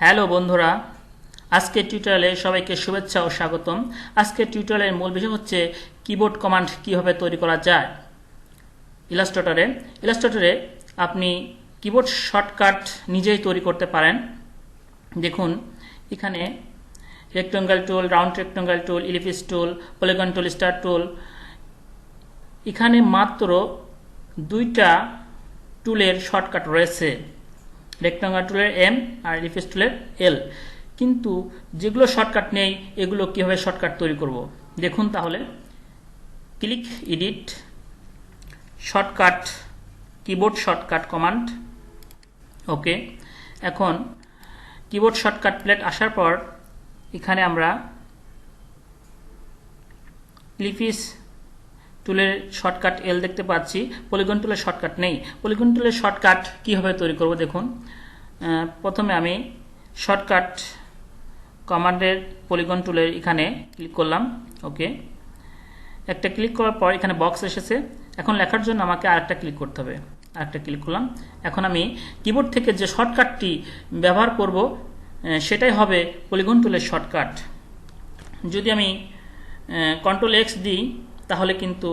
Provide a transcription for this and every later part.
Hello বন্ধুরা, আজকের টিউটোরিয়ালে সবাইকে শুভেচ্ছা ও স্বাগতম। আজকের টিউটোরিয়ালের মূল বিষয় হচ্ছে কিবোর্ড কমান্ড কীভাবে তৈরি করা যায়। ইলাস্ট্রেটরে ইলাস্ট্রেটরে আপনি কিবোর্ড শর্টকাট নিজেই তৈরি করতে পারেন। দেখুন, এখানে rectangle tool round rectangle tool ellipse tool polygon tool star tool এখানে মাত্র দুইটা টুলের শর্টকাট রয়েছে। রেক্ট্যাঙ্গেল টুলের এম আর ইলিপিস টুলের এল কিন্তু যেগুলো শর্টকাট নেই, এগুলো কীভাবে শর্টকাট তৈরি করব? দেখুন তাহলে। Click edit shortcut keyboard shortcut command okay এখন কিবোর্ড শর্টকাট প্লেট আসার পর এখানে আমরা লিপিস টুলের শর্টকাট এল দেখতে পাচ্ছি। পলিগন টুলের শর্টকাট নেই। পলিগন টুলের শর্টকাট কীভাবে তৈরি করব দেখুন। প্রথমে আমি শর্টকাট কমান্ডের পলিগন টুলের এখানে ক্লিক করলাম। ওকে একটা ক্লিক করার পর এখানে বক্স এসেছে। এখন লেখার জন্য আমাকে আরেকটা ক্লিক করতে হবে। আরেকটা ক্লিক করলাম। এখন আমি কিবোর্ড থেকে যে শর্টকাটটি ব্যবহার করব সেটাই হবে পলিগন টুলের শর্টকাট যদি আমি কন্ট্রোল এক্স দিই তাহলে কিন্তু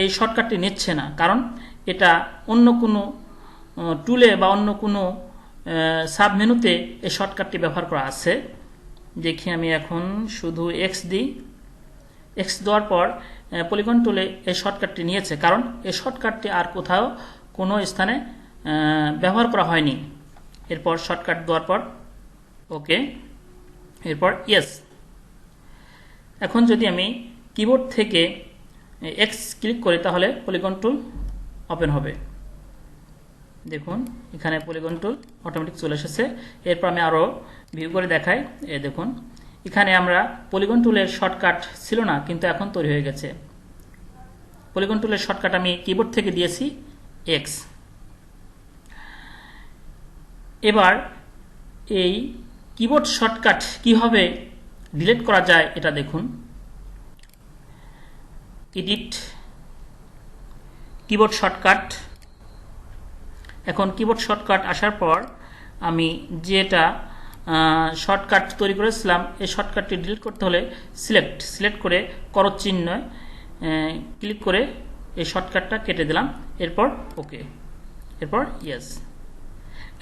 এই শর্টকাটটি নিচ্ছে না। কারণ এটা অন্য কোনো টুলে বা অন্য কোনো সাব মেনুতে এই শর্টকাটটি ব্যবহার করা আছে। দেখি আমি এখন শুধু এক্স দিই। এক্স দেওয়ার পর পলিগন টুলে এই শর্টকাটটি নিয়েছে। কারণ এই শর্টকাটটি আর কোথাও কোনো স্থানে ব্যবহার করা হয়নি। এরপর শর্টকাট দেওয়ার পর, ওকে, এরপর ইয়েস এখন যদি আমি কিবোর্ড থেকে এক্স ক্লিক করি তাহলে পলিগন ওপেন হবে। দেখুন, এখানে পলিগন অটোমেটিক চলে এসেছে। এরপর আমি আরও ভিউ করে দেখাই। এ, দেখুন, এখানে আমরা পলিগন শর্টকাট ছিল না, কিন্তু এখন তৈরি হয়ে গেছে। পলিগন শর্টকাট আমি কিবোর্ড থেকে দিয়েছি এক্স এবার এই কিবোর্ড শর্টকাট কীভাবে ডিলিট করা যায় এটা দেখুন। এডিট কিবোর্ড শর্টকাট এখন কিবোর্ড শর্টকাট আসার পর আমি যেটা শর্টকাট তৈরি করেছিলাম, এই শর্টকাটটি ডিলিট করতে হলে সিলেক্ট সিলেক্ট করে চিহ্ন ক্লিক করে এই শর্টকাটটা কেটে দিলাম, এরপর ওকে এরপর ইয়েস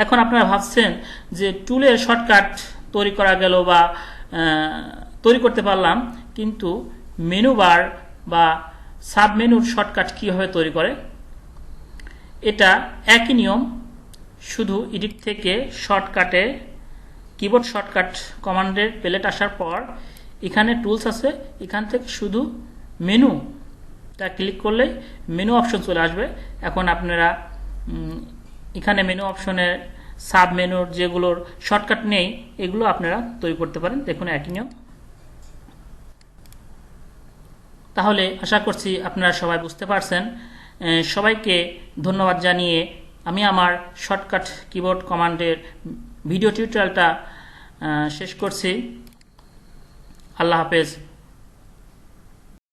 এখন আপনারা ভাবছেন যে টুলের শর্টকাট তৈরি করা গেল বা তৈরি করতে পারলাম, কিন্তু মেনু বার বা সাবমেনুর শর্টকাট কীভাবে তৈরি করে, এটা একই নিয়ম, শুধু এডিট থেকে শর্টকাটে, কিবোর্ড শর্টকাট কমান্ডের প্লেট আসার পর এখানে টুলস আছে, এখান থেকে শুধু মেনু তা ক্লিক করলে মেনু অপশন চলে আসবে। এখন আপনারা এখানে মেনু অপশনের সাব মেনুর যেগুলোর শর্টকাট নেই, এগুলো আপনারা তৈরি করতে পারেন। দেখুন, একই নিয়ম। তাহলে আশা করছি আপনারা সবাই বুঝতে পারছেন। সবাইকে ধন্যবাদ জানিয়ে আমি আমার শর্টকাট কিবোর্ড কমান্ডের ভিডিও টিউটোরিয়ালটা শেষ করছি। আল্লাহ হাফেজ।